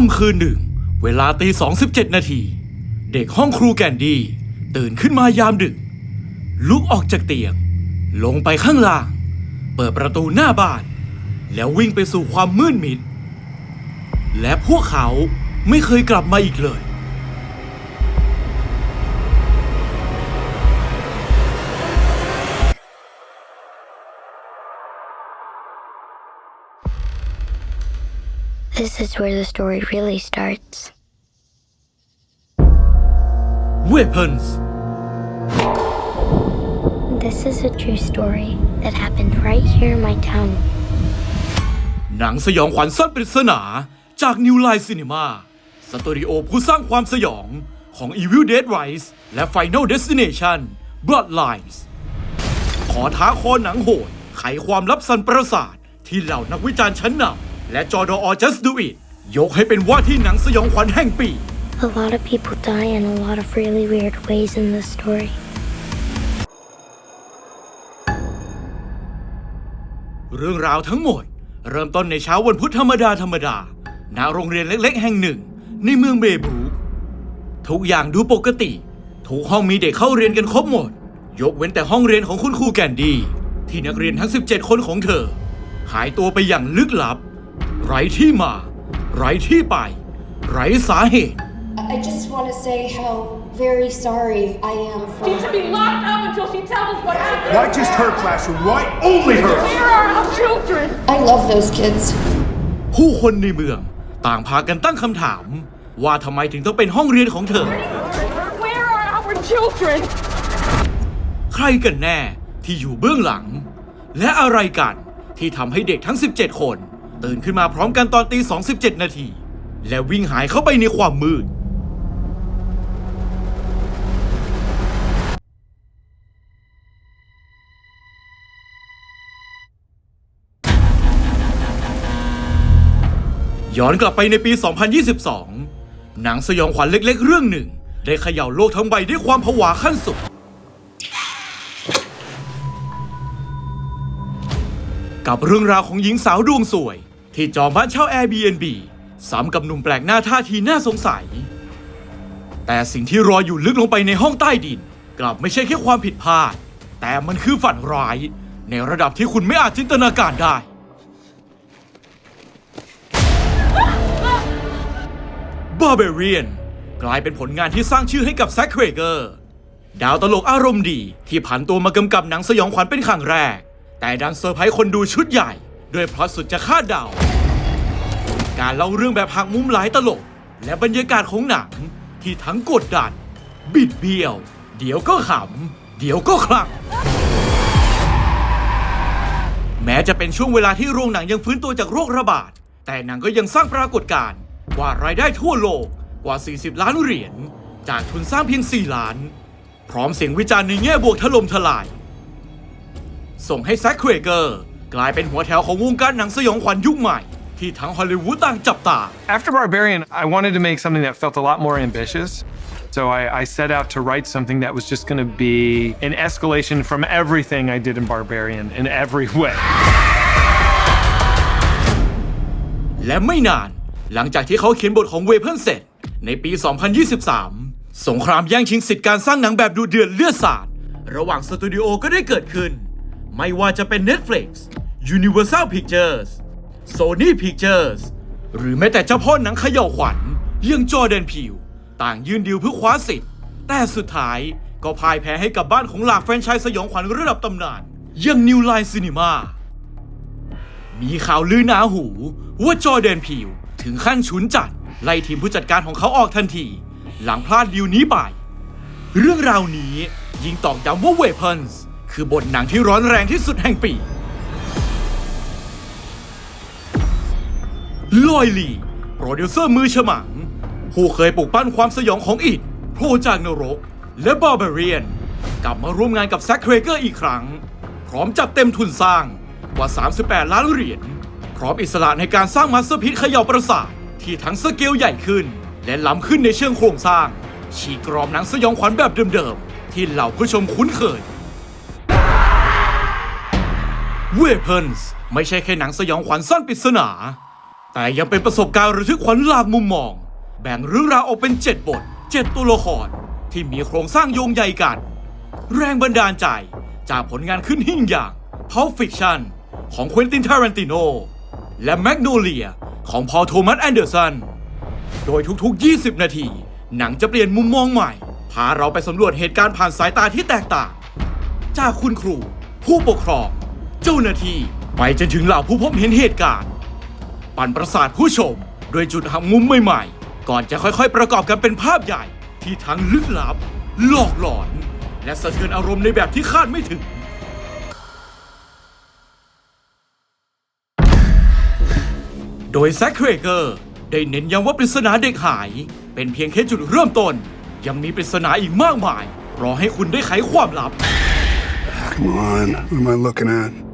่ำคืนหนึ่ง เวลาตีสองสิบเจ็ดนาที เด็กห้องครูแกนดี้ตื่นขึ้นมายามดึก ลุกออกจากเตียง ลงไปข้างล่าง เปิดประตูหน้าบ้าน แล้ววิ่งไปสู่ความมืดมิด และพวกเขาไม่เคยกลับมาอีกเลย This is where the story really starts. Weapons This is a true story that happened right here in my town. หนังสยองขวัญซ่อนปริศนา จาก New Line Cinema สตูดิโอผู้สร้างความสยองของ Evil Dead Rise และ Final Destination Bloodlines ขอท้าคอหนังโหด ไขความลับสันประสาท ที่เหล่านักวิจารณ์ชั้นนำ และจอดอ Just Do It ยกให้เป็นว่าที่หนังสยองขวัญแห่งปี A lot of people die in a lot of really weird ways in this story. เรื่องราวทั้งหมด เริ่มต้นในเช้าวันพุธธรรมดาธรรมดาณโรงเรียนเล็กๆ แห่งหนึ่ง ในเมืองเบบรูคทุกอย่างดูปกติ ทุกห้องมีเด็กเข้าเรียนกันครบหมด ยกเว้นแต่ห้องเรียนของคุณครูแกนดี้ที่นักเรียนทั้ง 17 คนของเธอ หายตัวไปอย่างลึกลับ ไร้ที่มา ไร้ที่ไป ไร้สาเหตุ I just want to say how very sorry I am for. She should be locked up until she tells us what happened. Why just her classroom? Why only her? Where are our children? I love those kids. ผู้คนในเมืองต่างพากันตั้งคำถาม ว่าทำไมถึงต้องเป็นห้องเรียนของเธอ Where are our children? ใครกันแน่ที่อยู่เบื้องหลัง และอะไรกันที่ทำให้เด็กทั้ง 17 คน ตื่นขึ้นมาพร้อมกันตอนตี27นาที และวิ่งหายเข้าไปในความมืด ย้อนกลับไปในปี 2022 หนังสยองขวัญเล็ก ๆ เรื่องหนึ่ง ได้เขย่าโลกทั้งใบด้วยความผวาขั้นสุดกับเรื่องราวของหญิงสาวดวงสวย ที่จองบ้านเช่า Airbnb ซ้ำกับหนุ่มแปลกหน้าท่าทีน่าสงสัย แต่สิ่งที่รออยู่ลึกลงไปในห้องใต้ดิน กลับไม่ใช่แค่ความผิดพลาด แต่มันคือฝันร้าย ในระดับที่คุณไม่อาจจินตนาการได้ Barbarian กลายเป็นผลงานที่สร้างชื่อให้กับแซคเครเกอร์ ดาวตลกอารมณ์ดีที่ผันตัวมากำกับหนังสยองขวัญเป็นครั้งแรก แต่ดันเซอร์ไพรส์คนดูชุดใหญ่ ด้วยพล็อตสุดจะคาดเดา การเล่าเรื่องแบบหักมุมหลายตลก และบรรยากาศของหนังที่ทั้งกดดัน บิดเบี้ยว เดี๋ยวก็ขำ เดี๋ยวก็คลั่งแม้จะเป็นช่วงเวลาที่โรงหนังยังฟื้นตัวจากโรคระบาด แต่หนังก็ยังสร้างปรากฏการณ์กว่ารายได้ทั่วโลกกว่า 40 ล้านเหรียญจากทุนสร้างเพียง 4 ล้าน พร้อมเสียงวิจารณ์ในแง่บวกถล่มทลาย ส่งให้แซคเครเกอร์ กลายเป็นหัวแถวของวงการหนังสยองขวัญยุคใหม่ ที่ทั้งฮอลลีวูดต่างจับตา After Barbarian, I wanted to make something that felt a lot more ambitious. So I, I set out to write something that was just going to be an escalation from everything I did in Barbarian in every way. และไม่นาน หลังจากที่เขาเขียนบทของเวเพิลเสร็จ ในปี 2023 สงครามแย่งชิงสิทธิ์การสร้างหนังแบบดูเดือดเลือดสาด ระหว่างสตูดิโอก็ได้เกิดขึ้น ไม่ว่าจะเป็น Netflix Universal Pictures Sony Pictures หรือแม้แต่เจ้าพ่อหนังเขย่าวขวัญยังจอร์แดนพิวต่างยื่นดีลเพื่อคว้าสิทธิ์ แต่สุดท้ายก็พ่ายแพ้ให้กับบ้านของหลากแฟรนไชส์สยองขวัญระดับตำนานอย่าง New Line Cinema มีข่าวลือหนาหูว่าจอร์แดนพิวถึงขั้นฉุนจัด ไล่ทีมผู้จัดการของเขาออกทันที หลังพลาดดีลนี้ไป เรื่องราวนี้ยิ่งตอกย้ำว่า Weapons คือบทหนังที่ร้อนแรงที่สุดแห่งปี ลอยลี โปรดิวเซอร์มือฉมัง ผู้เคยปลุกปั้นความสยองของอิดโผล่จากนรก และบาร์เบเรียน กลับมาร่วมงานกับแซคเครเกอร์อีกครั้ง พร้อมจัดเต็มทุนสร้างกว่า 38 ล้านเหรียญ พร้อมอิสระในการสร้างมาสเตอร์พิษเขย่าประสาท ที่ทั้งสเกลใหญ่ขึ้น และล้ำขึ้นในเชิงโครงสร้าง ฉีกกรอบหนังสยองขวัญแบบเดิมๆ ที่เหล่าผู้ชมคุ้นเคย Weapons ไม่ใช่แค่หนังสยองขวัญซ่อนปริศนา แต่ยังเป็นประสบการณ์ระทึกขวัญหลากมุมมอง แบ่งเรื่องราวออกเป็น 7 บท 7 ตัวละคร ที่มีโครงสร้างโยงใยกัน แรงบันดาลใจจากผลงานขึ้นหิ่งอย่าง Pulp Fiction ของควินตินทารันติโน และ Magnolia ของพอโทมัสแอนเดอร์สัน โดยทุกๆ 20 นาที หนังจะเปลี่ยนมุมมองใหม่ พาเราไปสำรวจเหตุการณ์ผ่านสายตาที่แตกต่าง จากคุณครู ผู้ปกครอง เจ้าหน้าที่ไปจนถึงเหล่าผู้พบเห็นเหตุการณ์ ปั่นประสาทผู้ชม ด้วยจุดหักมุมใหม่ๆ ก่อนจะค่อยๆ ประกอบกันเป็นภาพใหญ่ ที่ทั้งลึกลับ หลอกหลอน และสะเทือนอารมณ์ในแบบที่คาดไม่ถึง โดยแซคเครเกอร์ได้เน้นย้ำว่าปริศนาเด็กหาย เป็นเพียงแค่จุดเริ่มต้น ยังมีปริศนาอีกมากมาย รอให้คุณได้ไขความลับ Come on, what am I looking at?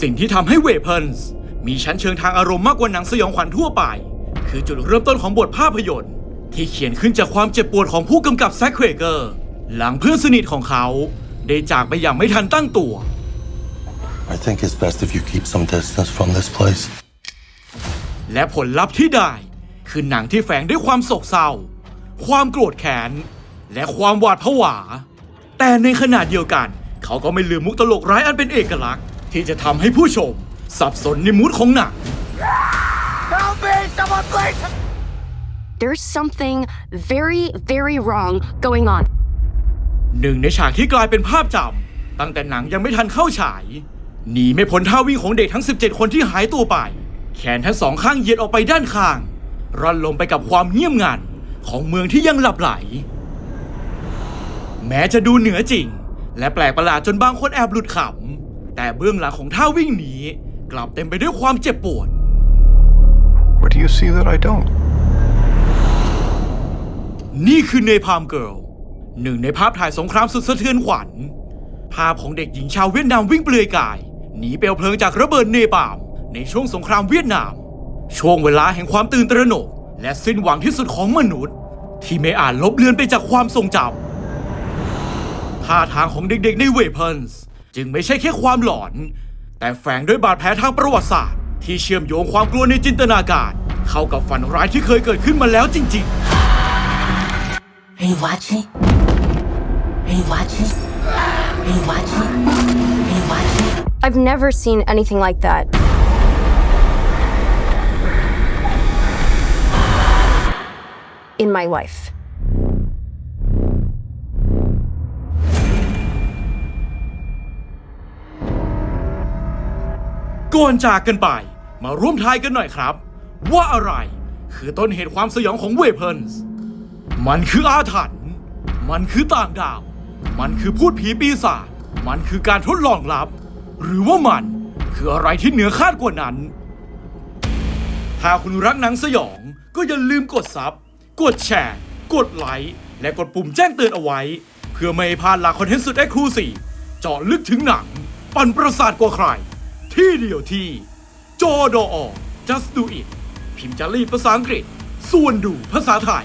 สิ่งที่ทำให้เวเพิลส์มีชั้นเชิงทางอารมณ์มากกว่าหนังสยองขวัญทั่วไป คือจุดเริ่มต้นของบทภาพยนตร์ ที่เขียนขึ้นจากความเจ็บปวดของผู้กำกับแซคเครเกอร์ หลังเพื่อนสนิทของเขา ได้จากไปอย่างไม่ทันตั้งตัว I think it's best if you keep some distance from this place. และผลลัพธ์ที่ได้ คือหนังที่แฝงด้วยความโศกเศร้า ความโกรธแค้น และความหวาดผวา แต่ในขณะเดียวกัน เขาก็ไม่ลืมมุกตลกร้ายอันเป็นเอกลักษณ์ ที่จะทำให้ผู้ชม สับสนในมูดของหนัง There's something very, very wrong going on. หนึ่งในฉากที่กลายเป็นภาพจำตั้งแต่หนังยังไม่ทันเข้าฉายหนีไม่พ้นท่าวิ่งของเด็กทั้ง 17 คนที่หายตัวไป แขนทั้งสองข้างเหยียดออกไปด้านข้าง ร่อนลมไปกับความเงียบงันของเมืองที่ยังหลับไหล แม้จะดูเหนือจริง และแปลกประหลาดจนบางคนแอบหลุดขำ แต่เบื้องหลังของท่าวิ่งนี้กลับเต็มไปด้วยความเจ็บปวด What do you see that I don't? นี่คือเนพามเกิลหนึ่งในภาพถ่ายสงครามสุดสะเทือนขวัญ ภาพของเด็กหญิงชาวเวียดนามวิ่งเปลือยกาย หนีเปลวเพลิงจากระเบิดเนปาลในช่วงสงครามเวียดนาม ช่วงเวลาแห่งความตื่นตระหนก และสิ้นหวังที่สุดของมนุษย์ ที่ไม่อาจลบเลือนไปจากความทรงจำท่าทางของเด็กๆในเวเพิลส์ จึงไม่ใช่แค่ความหลอน แต่แฝงด้วยบาดแผลทางประวัติศาสตร์ ที่เชื่อมโยงความกลัวในจินตนาการ เข้ากับฝันร้ายที่เคยเกิดขึ้นมาแล้วจริงๆ Are you watching? Are you watching? Are you watching? Are you watching? I've never seen anything like that. In my life. ก่อนจากกันไป มาร่วมทายกันหน่อยครับ ว่าอะไรคือต้นเหตุความสยองของเวเพิลส์มันคืออาถรรพ์มันคือต่างดาว มันคือพูดผีปีศาจมันคือการทดลองลับ หรือว่ามันคืออะไรที่เหนือคาดกว่านั้น ถ้าคุณรักหนังสยองก็อย่าลืมกดซับกดแชร์ กดไลค์ และกดปุ่มแจ้งเตือนเอาไว้ เพื่อไม่ให้พลาดหลักคอนเทนต์สุดเอ็กซ์คลูซีฟเจาะลึกถึงหนัง ปั่นประสาทกว่าใคร ที่เดียวที่จอดอ just do it พิมพ์จารีตภาษาอังกฤษ ส่วนดูภาษาไทย